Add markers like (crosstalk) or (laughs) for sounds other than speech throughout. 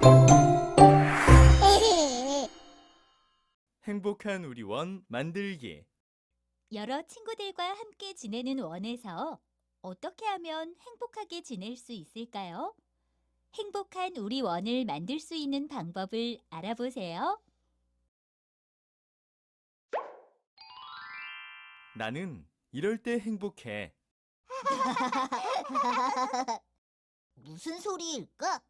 (laughs) 행복한 우리 원 만들기. 여러 친구들과 함께 지내는 원에서 어떻게 하면 행복하게 지낼 수 있을까요? 행복한 우리 원을 만들 수 있는 방법을 알아보세요. 나는 이럴 때 행복해. (laughs) 무슨 소리일까?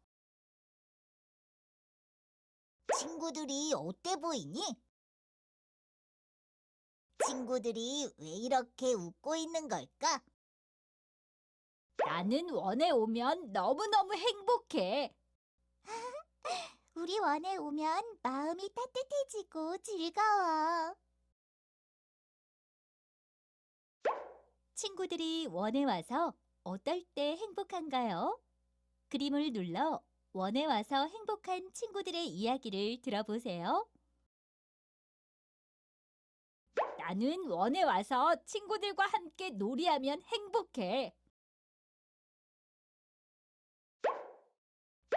친구들이 어때 보이니? 친구들이 왜 이렇게 웃고 있는 걸까? 나는 원에 오면 너무너무 행복해. (laughs) 우리 원에 오면 마음이 따뜻해지고 즐거워. 친구들이 원에 와서 어떨 때 행복한가요? 그림을 눌러 원에 와서 행복한 친구들의 이야기를 들어보세요. 나는 원에 와서 친구들과 함께 놀이하면 행복해.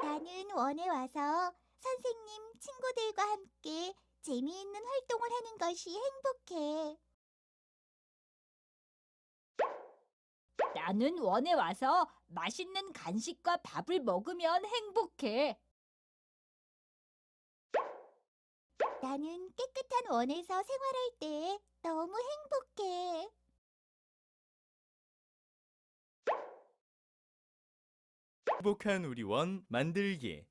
나는 원에 와서 선생님, 친구들과 함께 재미있는 활동을 하는 것이 행복해. 나는 원에 와서 맛있는 간식과 밥을 먹으면 행복해. 나는 깨끗한 원에서 생활할 때 너무 행복해. 행복한 우리 원 만들기.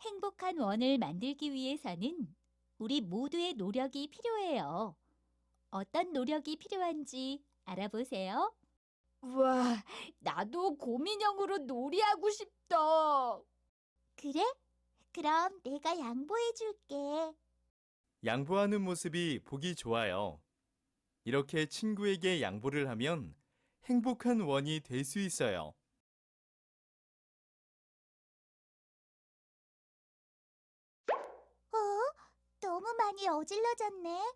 행복한 원을 만들기 위해서는 우리 모두의 노력이 필요해요. 어떤 노력이 필요한지 알아보세요. 우와, 나도 곰인형으로 놀이하고 싶다. 그래? 그럼 내가 양보해 줄게. 양보하는 모습이 보기 좋아요. 이렇게 친구에게 양보를 하면 행복한 원이 될 수 있어요. 어? 너무 많이 어질러졌네.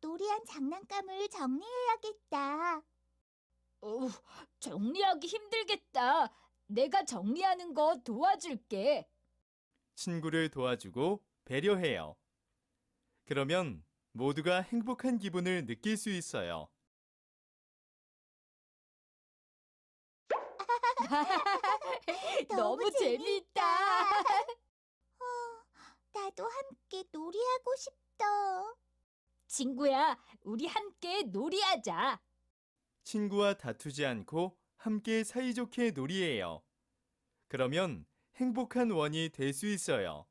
놀이한 장난감을 정리해야겠다. 어우, 정리하기 힘들겠다. 내가 정리하는 거 도와줄게. 친구를 도와주고 배려해요. 그러면 모두가 행복한 기분을 느낄 수 있어요. (laughs) 너무 재미있다. 어, 나도 함께 놀이하고 싶다. 친구야, 우리 함께 놀이하자. 친구와 다투지 않고 함께 사이좋게 놀이해요. 그러면 행복한 원이 될 수 있어요.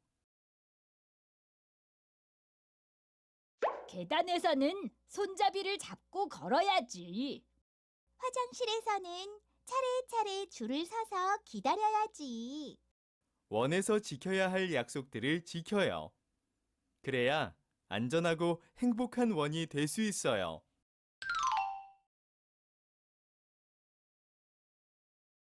계단에서는 손잡이를 잡고 걸어야지. 화장실에서는 차례차례 줄을 서서 기다려야지. 원에서 지켜야 할 약속들을 지켜요. 그래야 안전하고 행복한 원이 될 수 있어요.